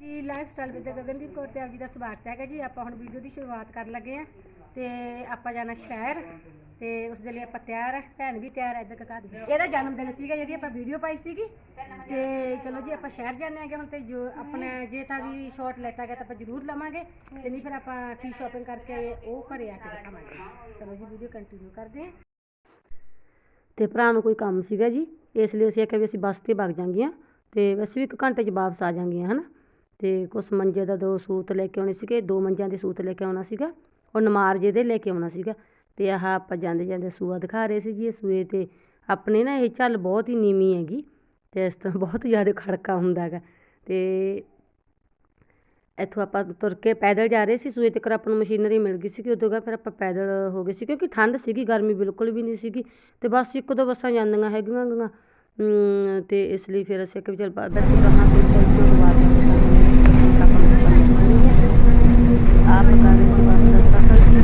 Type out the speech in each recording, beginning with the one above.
ਜੀ lifestyle with Gagandeep Kaur ਤੇ ਆਪ ਜੀ ਦਾ ਸਵਾਗਤ ਹੈਗਾ ਜੀ। ਆਪਾਂ ਹੁਣ ਵੀਡੀਓ ਦੀ ਸ਼ੁਰੂਆਤ ਕਰਨ ਲੱਗੇ ਆ ਤੇ ਆਪਾਂ ਜਾਣਾ ਸ਼ਹਿਰ ਤੇ ਉਸ ਦੇ ਲਈ ਆਪਾਂ ਤਿਆਰ ਹੈ ਭੈਣ ਵੀ ਤਿਆਰ ਹੈ ਇੱਧਰ ਕਕਾ ਦੀ। ਇਹਦਾ ਜਨਮ ਦਿਨ ਸੀਗਾ ਜਿਹੜੀ ਆਪਾਂ ਵੀਡੀਓ ਪਾਈ ਸੀਗੀ। ਤੇ ਚਲੋ ਜੀ, ਆਪਾਂ ਸ਼ਹਿਰ ਜਾਂਦੇ ਆਗੇ ਹੁਣ ਤੇ ਜੋ ਆਪਣੇ ਜੇ ਤਾਂ ਵੀ ਸ਼ਾਟ ਲੈਤਾ ਗਿਆ ਤਾਂ ਆਪਾਂ ਜ਼ਰੂਰ ਲਵਾਂਗੇ। ਤੇ ਨਹੀਂ ਫਿਰ ਆਪਾਂ ਕੀ ਸ਼ਾਪਿੰਗ ਕਰਕੇ ਉਹ ਘਰੇ ਆ ਕੇ ਦਿਖਾਵਾਂਗੇ। ਚਲੋ ਜੀ, ਵੀਡੀਓ ਕੰਟੀਨਿਊ ਕਰਦੇ ਹਾਂ। ਤੇ ਭਰਾ ਨੂੰ ਕੋਈ ਕੰਮ ਸੀਗਾ ਜੀ। ਇਸ ਲਈ ਅਸੀਂ ਆਖਿਆ ਵੀ ਅਸੀਂ ਬੱਸ ਤੇ ਵਗ ਜਾਂਗੀਆਂ। ਤੇ ਵੈਸੇ ਵੀ ਇੱਕ ਘੰਟੇ 'ਚ ਵਾਪਸ ਆ ਜਾਂਗੀਆਂ, ਹਨਾ? ਤੇ ਕੁਛ ਮੰਜੇ ਦਾ ਦੋ ਸੂਤ ਲੈ ਕੇ ਆਉਣੇ ਸੀਗੇ ਦੋ ਮੰਜਿਆਂ ਦੇ ਸੂਤ ਲੈ ਕੇ ਆਉਣਾ ਸੀਗਾ ਉਹ ਨਮਾਰ ਜਿਹਦੇ ਲੈ ਕੇ ਆਉਣਾ ਸੀਗਾ ਤੇ ਆਹ ਆਪਾਂ ਜਾਂਦੇ ਜਾਂਦੇ ਸੂਆ ਦਿਖਾ ਰਹੇ ਸੀ ਜੀ ਇਹ ਸੂਏ ਤੇ ਆਪਣੇ ਨਾ ਇਹ ਝੱਲ ਬਹੁਤ ਹੀ ਨੀਵੀਂ ਹੈਗੀ ਤੇ ਇਸ ਤਰ੍ਹਾਂ ਬਹੁਤ ਜ਼ਿਆਦਾ ਖੜਕਾ ਹੁੰਦਾ ਹੈਗਾ ਤੇ ਇੱਥੋਂ ਆਪਾਂ ਤੁਰ ਕੇ ਪੈਦਲ ਜਾ ਰਹੇ ਸੀ ਸੂਏ ਤੱਕ ਆਪਾਂ ਨੂੰ ਮਸ਼ੀਨਰੀ ਮਿਲ ਗਈ ਸੀ ਕਿ ਉਦੋਂ ਬਾਅਦ ਫਿਰ ਆਪਾਂ ਪੈਦਲ ਹੋ ਗਏ ਸੀ ਕਿਉਂਕਿ ਠੰਡ ਸੀਗੀ ਗਰਮੀ ਬਿਲਕੁਲ ਵੀ ਨਹੀਂ ਸੀਗੀ ਤੇ ਬਸ ਇੱਕ ਦੋ ਬੱਸਾਂ ਜਾਂਦੀਆਂ ਹੈਗੀਆਂ ਗੀਆਂ ਅਮ, ਤੇ ਇਸ ਲਈ ਫਿਰ ਅਸੀਂ ਕਿ ਚਲ ਵੈਸੇ ਕਹਾਂ ਫਿਰ ਚੱਲ ਤੋਂ ਬਾਅਦ ਆਪ ਕਰ ਰਹੇ ਸੀ ਬੱਸ ਦਾ ਸਫ਼ਰ ਜੀ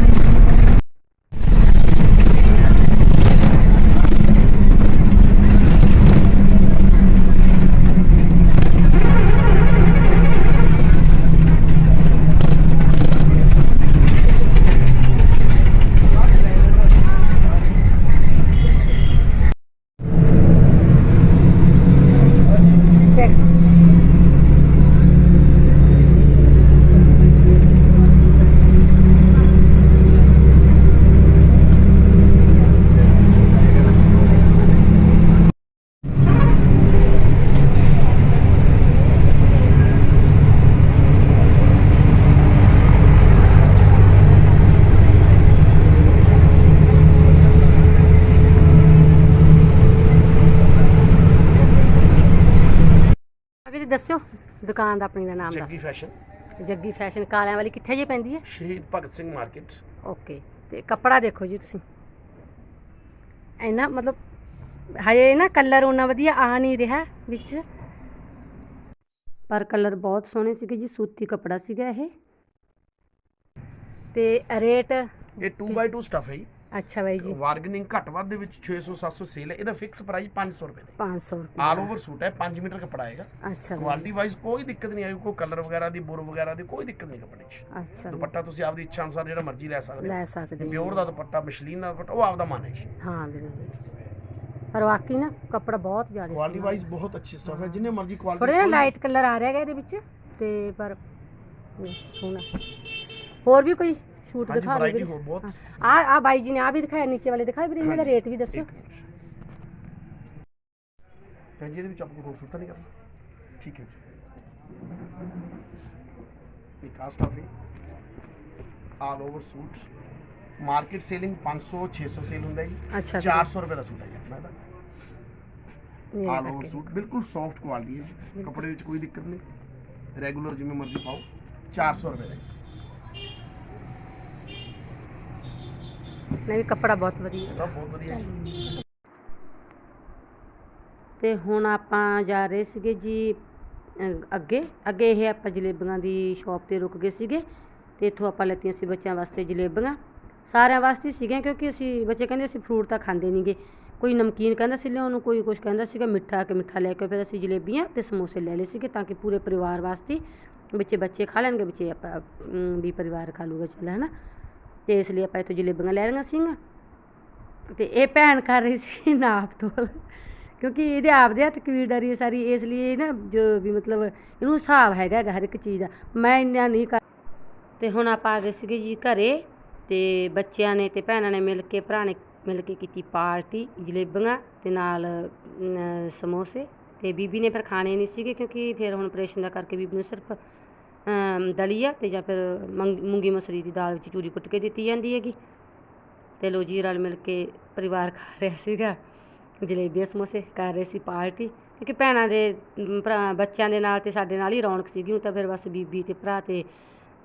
ਚੈੱਕ ਅਭੀ ਤੇ ਦੱਸਿਓ ਦੁਕਾਨ ਦਾ ਆਪਣੀ ਦਾ ਨਾਮ ਜੱਗੀ ਫੈਸ਼ਨ ਜੱਗੀ ਫੈਸ਼ਨ ਕਾਲਿਆਂ ਵਾਲੀ ਕਿੱਥੇ ਜੇ ਪੈਂਦੀ ਹੈ? ਸ਼ਹੀਦ ਭਗਤ ਸਿੰਘ ਮਾਰਕੀਟ ਓਕੇ ਤੇ ਕੱਪੜਾ ਦੇਖੋ ਜੀ ਤੁਸੀਂ। ਇੰਨਾ ਮਤਲਬ ਹਜੇ ਨਾ ਕਲਰ ਉਹਨਾਂ ਵਧੀਆ ਆ ਨਹੀਂ ਰਿਹਾ ਵਿੱਚ। ਪਰ ਕਲਰ ਬਹੁਤ ਸੋਹਣੇ ਸੀਗੇ ਜੀ ਸੂਤੀ ਕੱਪੜਾ ਸੀਗਾ ਇਹ। ਤੇ ਰੇਟ ਇਹ 2x2 ਸਟਫ ਹੈ ਜੀ। ਅੱਛਾ ਬਾਈ ਜੀ। ਵਾਰਗਨਿੰਗ ਘੱਟ ਵੱਧ ਦੇ ਵਿੱਚ 600 700 ਸੇਲ ਹੈ। ਇਹਦਾ ਫਿਕਸ ਪ੍ਰਾਈਸ 500 ਰੁਪਏ ਦਾ 500 ਰੁਪਏ। ਆਲ ਓਵਰ ਸੂਟ ਹੈ। 5 ਮੀਟਰ ਕੱਪੜਾ ਆਏਗਾ। ਅੱਛਾ ਕੁਆਲਿਟੀ ਵਾਈਜ਼ ਕੋਈ ਦਿੱਕਤ ਨਹੀਂ ਆਏਗੀ। ਕੋਈ ਕਲਰ ਵਗੈਰਾ ਦੀ ਬੁਰ ਵਗੈਰਾ ਦੀ ਕੋਈ ਦਿੱਕਤ ਨਹੀਂ ਕੱਪੜੇ 'ਚ। ਅੱਛਾ। ਦੁਪੱਟਾ ਤੁਸੀਂ ਆਪਦੀ ਇੱਛਾ ਅਨੁਸਾਰ ਜਿਹੜਾ ਮਰਜ਼ੀ ਲੈ ਸਕਦੇ ਲੈ ਸਕਦੇ ਹੋ। ਪਿਓਰ ਦਾ ਦੁਪੱਟਾ ਮਸ਼ਲੀਨ ਦਾ ਦੁਪੱਟਾ ਉਹ ਆਪਦਾ ਮਨ ਹੈ ਜੀ। ਹਾਂ ਵੀਰੇ। ਪਰ ਵਾਕਈ ਨਾ ਕੱਪੜਾ ਬਹੁਤ ਜ਼ਿਆਦਾ ਕੁਆਲਿਟੀ ਵਾਈਜ਼ ਬਹੁਤ ਅੱਛੀ ਸਟਫ ਹੈ। ਜਿੰਨੇ ਮਰਜ਼ੀ ਥੋੜੇ ਕੁਆਲਿਟੀ ਲਾਈਟ ਕਲਰ ਆ ਰਿਹਾ ਹੈਗਾ ਇਹਦੇ ਵਿੱਚ। ਤੇ ਪਰ ਸੋਹਣਾ। ਹੋਰ ਵੀ ਕੋਈ ਸੂਟ ਹਾਂਜੀ ਦਿਖਾ ਦਿਓ ਵੈਰਾਈਟੀ ਵੀਰੇ। ਹੋਰ ਬਹੁਤ। ਆ ਆ ਬਾਈ ਜੀ ਨੇ ਆ ਵੀ ਦਿਖਾਇਆ ਨੀਚੇ ਵਾਲੇ ਦਿਖਾਏ ਵੀਰੇ ਇਹਨਾਂ ਦਾ ਰੇਟ ਵੀ ਦੱਸਿਓ ਇੱਕ ਮਿੰਟ। ਭੈਣ ਜੀ ਇਹਦੇ ਵਿੱਚ ਆਪਾਂ ਕੋਈ ਹੋਰ ਸੂਟ ਤਾਂ ਨਹੀਂ ਕਰਨਾ? ਠੀਕ ਹੈ ਜੀ। ਕਾਸਟ ਆਫ ਹੈ all over suit market selling 500 600 sale ਹੁੰਦਾ ਜੀ। ਅੱਛਾ 400 ਰੁਪਏ ਦਾ ਸੂਟ ਹੈ ਜੀ ਆਪਣਾ ਇਹਦਾ। ਵੀਰੇ ਆਲ ਓਵਰ ਸੂਟ ਬਿਲਕੁਲ ਸੌਫਟ ਕੁਆਲਿਟੀ ਹੈ ਜੀ। ਕੱਪੜੇ ਵਿੱਚ ਕੋਈ ਦਿੱਕਤ ਨਹੀਂ। ਰੈਗੂਲਰ ਜਿਵੇਂ ਮਰਜ਼ੀ ਪਾਓ। 400 ਰੁਪਏ ਦਾ ਜੀ। ਨਹੀਂ ਕੱਪੜਾ ਬਹੁਤ ਵਧੀਆ। ਸਟਫ ਬਹੁਤ ਵਧੀਆ ਜੀ ਤੇ ਹੁਣ ਆਪਾਂ ਜਾ ਰਹੇ ਸੀਗੇ ਜੀ ਅ, ਅੱਗੇ। ਅੱਗੇ ਇਹ ਆਪਾਂ ਜਲੇਬੀਆਂ ਦੀ ਸ਼ਾਪ ਤੇ ਰੁਕ ਗਏ ਸੀਗੇ ਤੇ ਇੱਥੋਂ ਆਪਾਂ ਲੈਤੀਆਂ ਸੀ ਬੱਚਿਆਂ ਵਾਸਤੇ ਜਲੇਬੀਆਂ। ਸਾਰਿਆਂ ਵਾਸਤੇ ਹੀ ਸੀਗੀਆਂ ਕਿਉਂਕਿ ਅਸੀਂ ਬੱਚੇ ਕਹਿੰਦੇ ਅਸੀਂ ਫਰੂਟ ਤਾਂ ਖਾਂਦੇ ਨਹੀਂਗੇ ਕੋਈ ਨਮਕੀਨ ਕਹਿੰਦਾ ਸੀ ਲਿਆਉਣ ਨੂੰ ਕੋਈ ਕੁਝ ਕਹਿੰਦਾ ਸੀਗਾ ਮਿੱਠਾ ਕਿ ਮਿੱਠਾ ਲੈ ਕੇ ਫਿਰ ਅਸੀਂ ਜਲੇਬੀਆਂ ਤੇ ਸਮੋਸੇ ਲੈ ਲਏ ਸੀਗੇ ਤਾਂ ਕਿ ਪੂਰੇ ਪਰਿਵਾਰ ਵਾਸਤੇ ਬੱਚੇ ਬੱਚੇ ਖਾ ਲੈਣਗੇ ਬੱਚੇ ਆਪਾਂ ਅਮ, ਵੀ ਪਰਿਵਾਰ ਖਾ ਲੂਗਾ ਚੱਲ ਹਨਾ? ਤੇ ਇਸ ਲਈ ਆਪਾਂ ਇੱਥੋਂ ਜਲੇਬੀਆਂ ਲੈ ਲਈਆਂ ਸੀਗੀਆਂ। ਤੇ ਇਹ ਭੈਣ ਕਰ ਰਹੀ ਸੀ ਨਾਪ ਤੋਲ ਕਿਉਂਕਿ ਇਹਦੇ ਆਪਦੇ ਹੱਥ ਕਬੀਰਦਾਰੀ ਹੈ ਸਾਰੀ, ਇਸ ਲਈ ਨਾ ਜੋ ਵੀ ਮਤਲਬ ਇਹਨੂੰ ਹਿਸਾਬ ਹੈਗਾ ਹੈਗਾ ਹਰ ਇੱਕ ਚੀਜ਼ ਦਾ। ਮੈਂ ਇੰਨਾ ਨਹੀਂ ਕਰ ਤੇ ਹੁਣ ਆਪਾਂ ਆ ਗਏ ਸੀਗੇ ਜੀ ਘਰੇ ਤੇ ਬੱਚਿਆਂ ਨੇ ਤੇ ਭੈਣਾਂ ਨੇ ਮਿਲ ਕੇ, ਭਰਾ ਨੇ ਮਿਲ ਕੇ ਕੀਤੀ ਪਾਰਟੀ ਜਲੇਬੀਆਂ ਤੇ ਨਾਲ ਸਮੋਸੇ। ਤੇ ਬੀਬੀ ਨੇ ਫਿਰ ਖਾਣੇ ਨਹੀਂ ਸੀਗੇ ਕਿਉਂਕਿ ਫਿਰ ਹੁਣ ਆਪਰੇਸ਼ਨ ਦਾ ਕਰਕੇ ਬੀਬੀ ਨੂੰ ਸਿਰਫ ਦਲੀਆ ਤੇ ਜਾਂ ਫਿਰ ਮੂੰਗੀ ਮਸਰੀ ਦੀ ਦਾਲ ਵਿੱਚ ਚੂਰੀ ਕੁੱਟ ਕੇ ਦਿੱਤੀ ਜਾਂਦੀ ਹੈਗੀ। ਤੇ ਲੋ ਜੀ, ਰਲ ਮਿਲ ਕੇ ਪਰਿਵਾਰ ਖਾ ਰਿਹਾ ਸੀਗਾ। ਜਲੇਬੀਆਂ, ਸਮੋਸੇ ਕਰ ਰਹੇ ਸੀ ਪਾਰਟੀ। ਕਿਉਂਕਿ ਭੈਣਾਂ ਦੇ ਬੱਚਿਆਂ ਦੇ ਨਾਲ ਤੇ ਸਾਡੇ ਨਾਲ ਹੀ ਰੌਣਕ ਸੀਗੀ। ਉਹ ਤਾਂ ਫਿਰ ਬਸ ਬੀਬੀ ਤੇ ਭਰਾ ਤੇ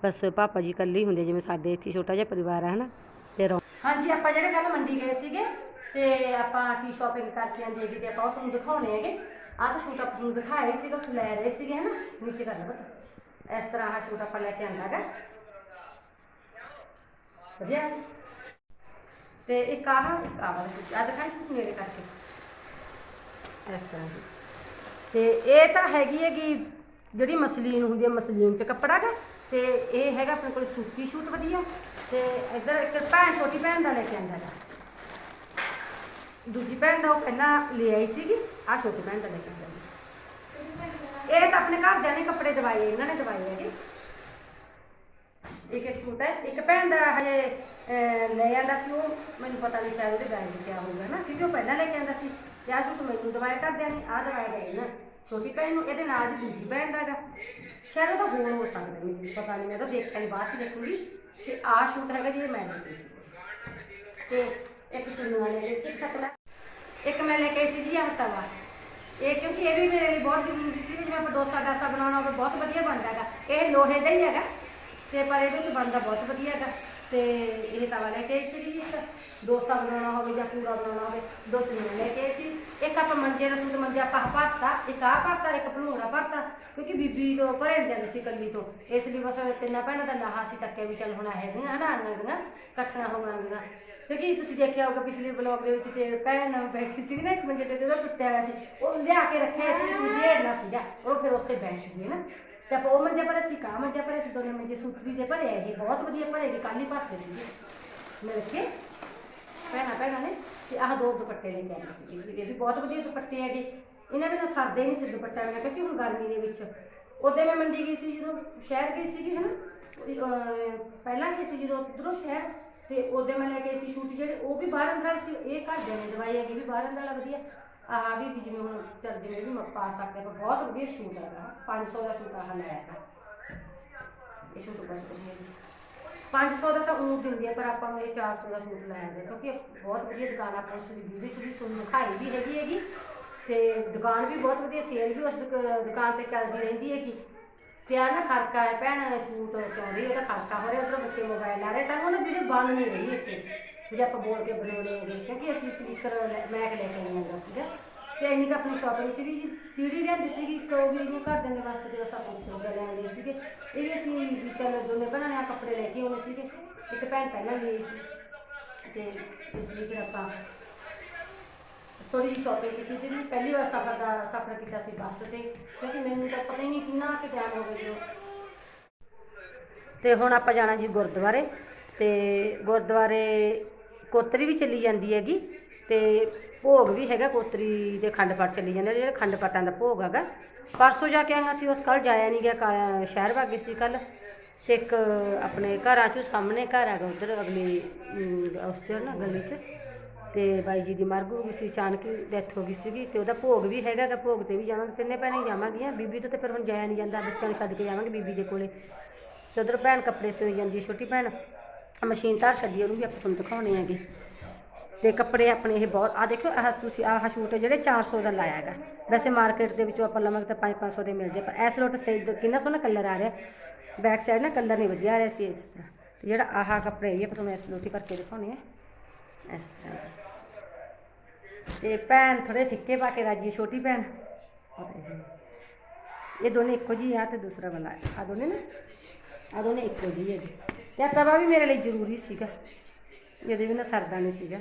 ਬਸ ਪਾਪਾ ਜੀ ਇਕੱਲੇ ਹੀ ਹੁੰਦੇ, ਜਿਵੇਂ ਸਾਡੇ ਇੱਥੇ ਛੋਟਾ ਜਿਹਾ ਪਰਿਵਾਰ ਹੈ ਹਨਾ? ਤੇ ਰੌ- ਹਾਂਜੀ, ਆਪਾਂ ਜਿਹੜੇ ਕੱਲ ਮੰਡੀ ਗਏ ਸੀਗੇ, ਤੇ ਆਪਾਂ ਕੀ ਸ਼ਾਪਿੰਗ ਕਰਕੇ ਆਂਦੇ ਜੀ ਤੇ ਆਪਾਂ ਉਹ ਤੁਹਾਨੂੰ ਦਿਖਾਉਣੇ ਹੈਗੇ। ਆਹ ਤਾਂ ਸ਼ੂਟ ਆਪਾਂ ਤੁਹਾਨੂੰ ਦਿਖਾਏ ਸੀਗਾ, ਲੈ ਰਹੇ ਸੀਗੇ, ਹਨਾ? ਨੀਚੇ ਕਰ ਲਓ ਪੁੱਤ। ਇਸ ਤਰ੍ਹਾਂ ਆਹ ਸ਼ੂਟ ਆਪਾਂ ਲੈ ਕੇ ਆਂਦਾ ਹੈਗਾ ਵਧੀਆ। ਤੇ ਇੱਕ ਆਹ ਇੱਕ ਆਹ ਵਾਲਾ ਸੂਟ ਆ ਦਿਖਾਈ ਸੂਟ ਨੇੜੇ ਕਰਕੇ। ਇਸ ਤਰ੍ਹਾਂ ਦੀ ਤੇ ਇਹ ਤਾਂ ਹੈਗੀ ਹੈਗੀ ਜਿਹੜੀ ਮਸਲੀਨ ਹੁੰਦੀ ਹੈ, ਮਸਲੀਨ ਚ ਕੱਪੜਾ ਗਾ ਤੇ ਇਹ ਹੈਗਾ ਆਪਣੇ ਕੋਲ ਸੂਤੀ ਸ਼ੂਟ ਵਧੀਆ। ਤੇ ਇੱਧਰ ਇੱਕ ਭੈਣ, ਛੋਟੀ ਭੈਣ ਦਾ ਲੈ ਕੇ ਆਂਦਾ ਗਾ ਦੂਜੀ ਭੈਣ ਦਾ ਉਹ ਪਹਿਲਾਂ ਲੈ ਆਈ ਸੀਗੀ ਆ ਛੋਟੀ ਭੈਣ ਦਾ ਲੈ ਕੇ ਆਂਦਾ ਇਹ ਤਾਂ ਆਪਣੇ ਘਰਦਿਆਂ ਨੇ ਕੱਪੜੇ ਦਵਾਏ ਇਹਨਾਂ ਨੇ ਦਵਾਏ ਹੈਗੇ। ਇੱਕ ਇੱਕ ਛੋਟਾ ਹੈ ਇੱਕ ਭੈਣ ਦਾ ਹਜੇ ਅਹ, ਲੈ ਆਂਦਾ ਸੀ ਉਹ ਮੈਨੂੰ ਪਤਾ ਨਹੀਂ ਸ਼ਾਇਦ ਉਹਦੇ ਬੈਗ ਵਿੱਚ ਆ ਹੋਊਗਾ ਨਾ ਕਿਉਂਕਿ ਉਹ ਪਹਿਲਾਂ ਲੈ ਕੇ ਆਂਦਾ ਸੀ। ਤੇ ਆਹ ਛੋਟੂ ਮੈਨੂੰ ਦਵਾਇਆ ਘਰਦਿਆਂ ਨੇ ਆਹ ਦਵਾਇਆ ਗਏ ਨਾ ਛੋਟੀ ਭੈਣ ਨੂੰ ਇਹਦੇ ਨਾਲ ਦੀ ਦੂਜੀ ਭੈਣ ਦਾ ਹੈਗਾ। ਸ਼ਾਇਦ ਉਹਦਾ ਹੋਰ ਹੋ ਸਕਦਾ ਮੈਨੂੰ ਪਤਾ ਨਹੀਂ ਮੈਂ ਤਾਂ ਦੇਖਿਆ ਨਹੀਂ ਬਾਅਦ ਚ ਦੇਖੂੰਗੀ ਤੇ ਆਹ ਸ਼ੂਟ ਹੈਗਾ ਜੀ ਇਹ ਮੈਂ ਲਈ ਸੀ। ਤੇ ਇੱਕ ਚੁੰਨੀਆਂ ਵਾਲੇ ਕੇ ਇੱਕ ਸੱਚ ਮੈਂ ਇੱਕ ਮੈਂ ਲੈ ਕੇ ਆਈ ਸੀ ਜੀ ਆਹ ਤਵਾ। ਇਹ ਕਿਉਂਕਿ ਇਹ ਵੀ ਮੇਰੇ ਲਈ ਬਹੁਤ ਜ਼ਰੂਰੀ ਸੀ ਜਿਵੇਂ ਆਪਾਂ ਡੋਸਾ ਡਾਸਾ ਬਣਾਉਣਾ ਹੋਵੇ ਬਹੁਤ ਵਧੀਆ ਬਣਦਾ ਹੈਗਾ। ਇਹ ਲੋਹੇ ਦਾ ਹੀ ਹੈਗਾ। ਤੇ ਪਰ ਇਹਦੇ ਵਿੱਚ ਬਣਦਾ ਬਹੁਤ ਵਧੀਆ ਹੈਗਾ। ਤੇ ਇਹ ਤਵਾ ਲੈ ਕੇ ਆਈ ਸੀ ਜੀ ਇੱਕ ਡੋਸਾ ਬਣਾਉਣਾ ਹੋਵੇ ਜਾਂ ਪੂੜਾ ਬਣਾਉਣਾ ਹੋਵੇ, ਦੋ ਚੁੰਨੀਆਂ ਲੈ ਕੇ ਆਈ ਸੀ। ਇੱਕ ਆਪਾਂ ਮੰਜੇ ਦਾ ਸੂਤ, ਮੰਜੇ ਆਪਾਂ ਭਰਤਾ, ਇੱਕ ਆਹ ਭਰਤਾ, ਇੱਕ ਭਲੂੜਾ ਭਰਤਾ, ਕਿਉਂਕਿ ਬੀਬੀ ਤੋਂ ਭਰੇ ਨੀ ਜਾਂਦੇ ਸੀ ਕੱਲੀ ਤੋਂ। ਇਸ ਲਈ ਬਸ ਤਿੰਨਾਂ ਭੈਣਾਂ ਦਾ ਲਾਹਾ ਸੀ ਤੱਕੇ ਵੀ ਚੱਲ ਹੁਣ ਹੈਗੀਆਂ, ਹਨਾ ਆਂਗਾਂ ਦੀਆਂ ਇਕੱਠੀਆਂ ਹੋਵਾਂਗੀਆਂ ਕਿਉਂਕਿ ਤੁਸੀਂ ਦੇਖਿਆ ਹੋਗਾ ਪਿਛਲੇ ਬਲੌਗ ਦੇ ਵਿੱਚ ਤੇ ਭੈਣ ਨਾਲ ਬੈਠੀ ਸੀ ਨਾ ਇੱਕ ਮੰਜੇ ਤੇ ਉਹਦਾ ਟੁੱਟਿਆ ਹੋਇਆ ਸੀ। ਉਹ ਲਿਆ ਕੇ ਰੱਖਿਆ ਸੀ, ਅਸੀਂ ਢੇੜਨਾ ਸੀਗਾ, ਉਹ ਫਿਰ ਉਸ ਤੇ ਬੈਠ ਸੀ ਨਾ। ਤੇ ਆਪਾਂ ਉਹ ਮੰਜੇ ਪਰ ਅਸੀਂ ਕਾ ਮੰਜੇ ਪਰ ਅਸੀਂ ਦੋਨੇ ਮੰਜੇ, ਸੂਤਰੀ ਦੇ ਭਰੇ ਇਹ, ਬਹੁਤ ਵਧੀਆ ਭਰੇ ਜੀ ਕੱਲ ਹੀ ਭਰਤੇ ਸੀਗੇ। ਮੈਂ ਰੱਖੇ ਭੈਣਾਂ ਭੈਣਾਂ ਨੇ, ਤੇ ਆਹ ਦੋ ਦੁਪੱਟੇ ਲੈ ਕੇ ਆਏ ਸੀ ਇਹ ਵੀ ਬਹੁਤ ਵਧੀਆ ਦੁਪੱਟੇ ਹੈਗੇ। ਇਹਨਾਂ ਬਿਨਾਂ ਸਰਦੇ ਨਹੀਂ ਸੀ ਦੁਪੱਟਾ ਬਿਨਾਂ ਕਿਉਂਕਿ ਹੁਣ ਗਰਮੀ ਦੇ ਵਿੱਚ? ਉਹਦੇ ਮੈਂ ਮੰਡੀ ਗਈ ਸੀ, ਜਦੋਂ ਸ਼ਹਿਰ ਗਈ ਸੀਗੀ, ਹਨਾ? ਅਹ, ਪਹਿਲਾਂ ਗਈ ਸੀ ਜਦੋਂ ਉਧਰੋਂ ਸ਼ਹਿਰ, ਤੇ ਉਹਦੇ ਮੈਂ ਲੈ ਕੇ ਆਈ ਸੀ ਸ਼ੂਟ ਜਿਹੜੇ, ਉਹ ਵੀ ਬਾਹਰ ਅੰਦਰ ਸੀ, ਇਹ ਘਰ ਦੇ ਨੇ ਦਵਾਈ ਹੈਗੀ ਵੀ ਬਾਹਰ ਅੰਦਰ ਵਧੀਆ। ਆਹ ਵੀ ਜਿਵੇਂ ਹੁਣ ਚੱਲ ਜਿਵੇਂ ਵੀ ਪਾ ਸਕਦੇ ਆਪਾਂ, ਬਹੁਤ ਵਧੀਆ ਸ਼ੂਟ ਹੈਗਾ 500 ਦਾ ਸ਼ੂਟ ਆਹ ਲਾਇਆ ਹੈਗਾ ਇਹ ਸ਼ੂਟ ਬਹੁਤ ਵਧੀਆ 500 ਦਾ ਤਾਂ ਉਹ ਦਿੰਦੀ ਆ, ਪਰ ਆਪਾਂ ਨੂੰ ਇਹ 400 ਦਾ ਸੂਟ ਲਾਇਆ ਗਿਆ ਕਿਉਂਕਿ ਬਹੁਤ ਵਧੀਆ ਦੁਕਾਨ ਆਪਾਂ ਉਸ ਦੀ ਵੀਡੀਓ ਚ ਵੀ ਤੁਹਾਨੂੰ ਦਿਖਾਈ ਵੀ ਹੈਗੀ ਹੈਗੀ। ਤੇ ਦੁਕਾਨ ਵੀ ਬਹੁਤ ਵਧੀਆ ਸੇਲ ਵੀ ਉਸ ਦੁਕਾਨ ਤੇ ਚੱਲਦੀ ਰਹਿੰਦੀ ਹੈਗੀ। ਤੇ ਆ ਨਾ ਖੜਕਾ ਹੈ, ਭੈਣ ਸੂਟ ਸਿਉਂਦੀ ਉਹਦਾ ਖੜਕਾ ਹੋ ਰਿਹਾ, ਉਧਰ ਬੱਚੇ ਮੋਬਾਈਲ ਲਾ ਰਹੇ, ਤਾਂ ਉਹ ਵੀਡੀਓ ਬਣ ਨਹੀਂ ਰਹੀ ਇੱਥੇ। ਜੇ ਆਪਾਂ ਬੋਲ ਕੇ ਬਣਾਉਣੇ ਹੈਗੇ, ਕਿਉਂਕਿ ਅਸੀਂ ਸਪੀਕਰ ਮੈਂ ਲੈ ਕੇ ਆਏ ਹਾਂ ਸੀਗਾ। ਤੇ ਇੰਨੀ ਕੁ ਆਪਣੀ ਸ਼ਾਪਿੰਗ ਸੀਗੀ ਜੀ, ਪੀੜੀ ਲਿਆਂਦੀ ਸੀਗੀ ਇੱਕ ਵੀ ਉਹਨੂੰ ਘਰ ਦੇ ਵਾਸਤੇ ਤੇ ਅਸਾਂ ਸੂਟ ਸੂਟ ਲੈਣ ਗਏ ਸੀਗੇ। ਇਹ ਵੀ ਅਸੀਂ ਵੀ ਦੋਨੇ ਭੈਣਾਂ ਨੇ ਕੱਪੜੇ ਲੈ ਕੇ ਆਉਣੇ ਸੀਗੇ, ਇੱਕ ਭੈਣ ਪਹਿਲਾਂ ਲਈ ਸੀ। ਤੇ ਇਸ ਲਈ ਫਿਰ ਆਪਾਂ ਥੋੜੀ ਜਿਹੀ ਸ਼ਾਪਿੰਗ ਕੀਤੀ ਸੀ ਪਹਿਲੀ ਵਾਰ ਸਫ਼ਰ ਦਾ, ਸਫ਼ਰ ਕੀਤਾ ਸੀ ਬੱਸ ਤੇ, ਕਿਉਂਕਿ ਮੈਨੂੰ ਤਾਂ ਪਤਾ ਹੀ ਨਹੀਂ ਕਿੰਨਾ ਕਿ ਟਾਈਮ ਹੋ ਗਿਆ ਜਦੋਂ ਤੇ ਹੁਣ ਆਪਾਂ ਜਾਣਾ ਜੀ ਗੁਰਦੁਆਰੇ, ਤੇ ਗੁਰਦੁਆਰੇ ਕੋਤਰੀ ਵੀ ਚੱਲੀ ਜਾਂਦੀ ਹੈਗੀ ਤੇ ਭੋਗ ਵੀ ਹੈਗਾ, ਕੋਤਰੀ ਦੇ ਖੰਡ ਪਾਠ ਚੱਲੀ ਜਾਂਦੇ ਜਿਹੜਾ ਖੰਡ ਪਾਠਾਂ ਦਾ ਭੋਗ ਹੈਗਾ। ਪਰਸੋਂ ਜਾ ਕੇ ਆਈਆਂ ਸੀ, ਉਸ ਕੱਲ ਜਾਇਆ ਨਹੀਂ ਗਿਆ ਕਾ- ਸ਼ਹਿਰ ਵਾਗੇ ਸੀ ਕੱਲ ਤੇ ਇੱਕ ਆਪਣੇ ਘਰਾਂ ਚੋਂ ਸਾਹਮਣੇ ਘਰ ਹੈਗਾ ਉਧਰ, ਅਗਲੀ ਉਸ ਚ ਨਾ ਗਲੀ 'ਚ। ਤੇ ਬਾਈ ਜੀ ਦੀ ਮਰਗ ਹੋ ਗਈ ਸੀ, ਅਚਾਨਕ ਡੈਥ ਹੋ ਗਈ ਸੀਗੀ ਤੇ ਉਹਦਾ ਭੋਗ ਵੀ ਹੈਗਾ ਗਾ ਭੋਗ ਤੇ ਵੀ ਜਾਵਾਂਗੇ, ਤਿੰਨੇ ਭੈਣਾਂ ਹੀ ਜਾਵਾਂਗੀਆਂ। ਬੀਬੀ ਤੋਂ ਤੇ ਫਿਰ ਹੁਣ ਜਾਇਆ ਨਹੀਂ ਜਾਂਦਾ, ਬੱਚਿਆਂ ਨੂੰ ਛੱਡ ਕੇ ਜਾਵਾਂਗੇ ਬੀਬੀ ਦੇ ਕੋਲੇ। ਤੇ ਉਧਰ ਭੈਣ ਕੱਪੜੇ ਸਿਉਈ ਜਾਂਦੀ ਛੋਟੀ ਭੈਣ। ਮਸ਼ੀਨ ਧਾਰ ਛੱਡੀ ਉਹਨੂੰ ਵੀ ਆਪਾਂ ਤੁਹਾਨੂੰ ਦਿਖਾਉਣੇ ਹੈਗੇ। ਤੇ ਕੱਪੜੇ ਆਪਣੇ ਇਹ ਬਹੁਤ ਆ ਦੇਖੋ ਆਹ ਤੁਸੀਂ ਆਹ ਸ਼ੂਟ ਜਿਹੜੇ 400 ਦਾ ਲਾਇਆ ਹੈਗਾ। ਵੈਸੇ ਮਾਰਕੀਟ ਦੇ ਵਿੱਚੋਂ ਆਪਾਂ ਲਵਾਂਗੇ ਤਾਂ 5-500 ਦੇ ਮਿਲ ਜੇ ਪਰ ਇਸ ਲੋਟ ਸਹੀ ਕਿੰਨਾ ਸੋਹਣਾ ਕਲਰ ਆ ਰਿਹਾ। ਬੈਕ ਸਾਈਡ ਨਾ ਕਲਰ ਨਹੀਂ ਵਧੀਆ ਆ ਰਿਹਾ ਸੀ ਇਸ ਤਰ੍ਹਾਂ। ਤੇ ਜਿਹੜਾ ਆਹ ਕੱਪੜੇ ਇਹ ਆਪਾਂ ਤੁਹਾਨੂੰ ਇਸ ਲੋਟੀ ਕਰਕੇ ਦਿਖਾਉਣੇ ਆ। ਇਸ ਤਰ੍ਹਾਂ। ਦੇ। ਤੇ ਭੈਣ ਥੋੜੇ ਫਿੱਕੇ ਪਾ ਕੇ ਰਾਜੀ ਹੈ, ਛੋਟੀ ਭੈਣ। ਔਰ ਇਹ। ਇਹ ਦੋਨੇ ਇੱਕੋ ਜਿਹੀ ਆ ਤੇ ਦੂਸਰਾ ਵਾਲਾ ਆ ਦੋਨੇ ਨਾ? ਆ ਦੋਨੇ ਇੱਕੋ ਜਿਹੀ ਹੈਗੇ ਤੇ ਆਹ ਤਵਾ ਵੀ ਮੇਰੇ ਲਈ ਜ਼ਰੂਰੀ ਸੀਗਾ। ਇਹਦੇ ਬਿਨਾਂ ਸਰਦਾ ਨਹੀਂ ਸੀਗਾ।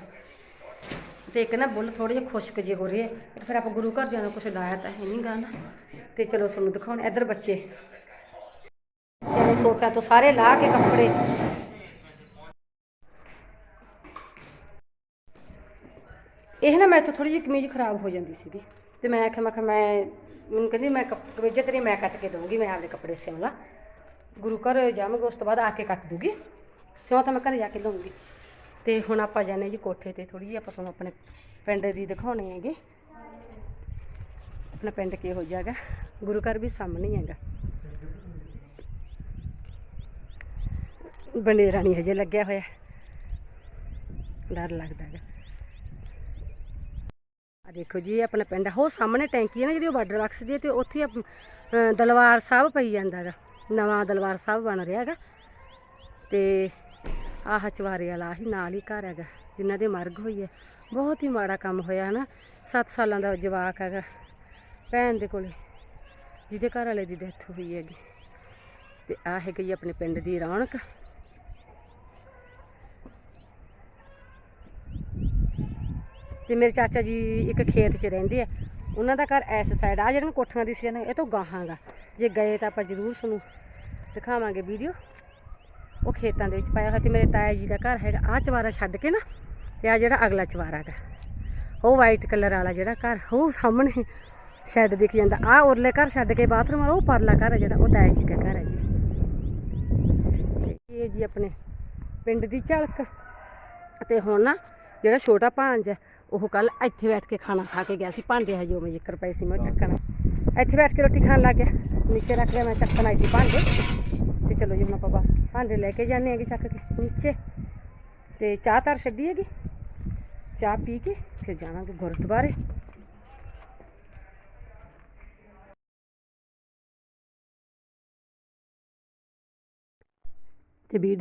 ਤੇ ਇੱਕ ਨਾ ਬੁੱਲ ਥੋੜੇ ਜਿਹਾ ਖੁਸ਼ਕ ਜੇ ਹੋ ਰਹੇ ਆ। ਫਿਰ ਆਪਾਂ ਗੁਰੂ ਘਰ ਜਾਣਾ, ਕੁਛ ਲਾਇਆ ਤਾਂ ਹੈ ਨਹੀਂ ਗਾ ਤੇ ਚਲੋ ਤੁਹਾਨੂੰ ਦਿਖਾਉਣ, ਇੱਧਰ ਬੱਚੇ। ਚਲੋ ਸੋਫਿਆਂ ਤੋਂ ਸਾਰੇ ਲਾ ਕੇ ਕੱਪੜੇ। ਇਹ ਨਾ ਮੈਥੋਂ ਥੋੜੀ ਜਿਹੀ ਕਮੀਜ਼ ਖਰਾਬ ਹੋ ਜਾਂਦੀ ਸੀਗੀ। ਤੇ ਮੈਂ ਆਖਿਆ, ਮੈਂ ਕਿਹਾ, ਮੈਂ, ਮੈਨੂੰ ਕਹਿੰਦੀ, ਮੈਂ ਕੱਪ- ਕਮੀਜ਼ ਤੇਰੀ ਮੈਂ ਕੱਟ ਕੇ ਦਊਂਗੀ, ਮੈਂ ਆਪਦੇ ਕੱਪੜੇ ਸਿਉਂ ਸਿਉਣਾ। ਗੁਰੂ ਘਰ ਜਾਵਾਂਗੇ, ਉਸ ਤੋਂ ਬਾਅਦ ਆ ਕੇ ਕੱਟ ਦੂਗੀ। ਸਿਉਂ ਤਾਂ ਮੈਂ ਘਰੇ ਜਾ ਕੇ ਲਵਾਂਗੀ ਤੇ ਹੁਣ ਆਪਾਂ ਜਾਣੇ ਜੀ ਕੋਠੇ ਤੇ ਥੋੜੀ ਜਿਹੀ, ਆਪਾਂ ਤੁਹਾਨੂੰ ਆਪਣੇ ਪਿੰਡ ਦੀ ਦਿਖਾਉਣੇ ਹੈਗੇ। ਆਪਣਾ ਪਿੰਡ ਕਿਹੋ ਜਿਹਾ ਹੈਗਾ? ਗੁਰੂ ਘਰ ਵੀ ਸਾਹਮਣੇ ਹੀ ਹੈਗਾ। ਬਨੇਰਾ ਨਹੀਂ ਹਜੇ ਲੱਗਿਆ ਹੋਇਆ। ਡਰ ਲੱਗਦਾ ਹੈਗਾ। ਆ ਦੇਖੋ ਜੀ, ਇਹ ਆਪਣਾ ਪਿੰਡ ਆ। ਉਹ ਸਾਹਮਣੇ ਟੈਂਕੀ ਹੈ ਨਾ, ਜਿਹੜੀ ਉਹ ਬਾਰਡਰ ਬਾਕਸ ਦੀ ਹੈ ਤੇ ਉੱਥੇ ਹੀ ਆਪ- ਅਹ ਦਲਵਾਰ ਸਾਹਿਬ ਪਈ ਜਾਂਦਾ ਹੈਗਾ। ਨਵਾਂ ਦਲਵਾਰ ਸਾਹਿਬ ਬਣ ਰਿਹਾ ਹੈਗਾ। ਤੇ ਆਹ ਚਵਾਰੇ ਵਾਲਾ ਹੀ ਨਾਲ ਹੀ ਘਰ ਹੈਗਾ, ਜਿਨ੍ਹਾਂ ਦੇ ਮਰਗ ਹੋਈ ਹੈ। ਬਹੁਤ ਹੀ ਮਾੜਾ ਕੰਮ ਹੋਇਆ ਹਨਾ। 7 ਸਾਲਾਂ ਦਾ ਜਵਾਕ ਹੈਗਾ, ਭੈਣ ਦੇ ਕੋਲੇ, ਜਿਹਦੇ ਘਰ ਵਾਲੇ ਦੀ ਡੈਥ ਹੋਈ ਹੈਗੀ। ਤੇ ਆ ਹੈਗੀ ਜੀ ਆਪਣੇ ਪਿੰਡ ਦੀ ਰੌਣਕ। ਤੇ ਮੇਰੇ ਚਾਚਾ ਜੀ ਇੱਕ ਖੇਤ 'ਚ ਰਹਿੰਦੇ ਆ। ਉਹਨਾਂ ਦਾ ਘਰ ਐਸ ਸਾਈਡ ਆ ਜਿਹੜੀਆਂ ਕੋਠੀਆਂ ਦੀ ਸੀ ਇਹ ਤੋਂ ਗਾਹਾਂਗਾ ਜੇ ਗਏ ਤਾਂ ਆਪਾਂ ਜ਼ਰੂਰ ਤੁਹਾਨੂੰ ਦਿਖਾਵਾਂਗੇ ਵੀਡੀਓ। ਉਹ ਖੇਤਾਂ ਦੇ ਵਿੱਚ ਪਾਇਆ ਹੋਇਆ ਤੇ ਮੇਰੇ ਤਾਇਆ ਜੀ ਦਾ ਘਰ ਹੈਗਾ। ਆਹ ਚਵਾਰਾ ਛੱਡ ਕੇ ਨਾ ਤੇ ਆ ਜਿਹੜਾ ਅਗਲਾ ਚਵਾਰਾ ਹੈਗਾ। ਉਹ ਵਾਈਟ ਕਲਰ ਵਾਲਾ ਜਿਹੜਾ ਘਰ, ਉਹ ਸਾਹਮਣੇ ਸ਼ੈੱਡ ਦਿਖ ਜਾਂਦਾ। ਆ ਉਰਲੇ ਘਰ ਛੱਡ ਕੇ ਬਾਥਰੂਮ ਵਾਲਾ, ਉਹ ਪਰਲਾ ਘਰ ਹੈ ਜਿਹੜਾ, ਉਹ ਤਾਇਆ ਜੀ ਦਾ ਘਰ ਹੈ ਜੀ। ਤੇ ਇਹ ਜੀ ਆਪਣੇ ਪਿੰਡ ਦੀ ਝਲਕ। ਤੇ ਹੁਣ ਨਾ ਜਿਹੜਾ ਛੋਟਾ ਭਾਂਜ ਹੈ, ਉਹ ਕੱਲ ਇੱਥੇ ਬੈਠ ਕੇ ਖਾਣਾ ਖਾ ਕੇ ਗਿਆ ਸੀ। ਭਾਂਡੇ ਹਜੇ ਉਹ ਮੈਂ ਜ਼ਿਕਰ ਪਏ ਸੀ, ਮੈਂ ਉਹ ਚੱਕਣ। ਇੱਥੇ ਬੈਠ ਕੇ ਰੋਟੀ ਖਾਣ ਲੱਗ ਗਿਆ। ਨੀਚੇ ਰੱਖ ਲਿਆ, ਮੈਂ ਚੱਕਣ ਆਈ ਸੀ ਭਾਂਡੇ। ਤੇ ਚਲੋ ਜੀ ਹੁਣ ਆਪਾਂ ਬਾ- ਭਾਂਡੇ ਲੈ ਕੇ ਜਾਂਦੇ ਹੈਗੇ ਚੱਕ ਕੇ ਨੀਚੇ ਤੇ ਚਾਹ ਧਰ ਛੱਡੀ ਹੈਗੀ ਚਾਹ ਪੀ ਕੇ ਫਿਰ ਜਾਵਾਂਗੇ ਗੁਰਦੁਆਰੇ ਤੇ ਵੀਡੀਓ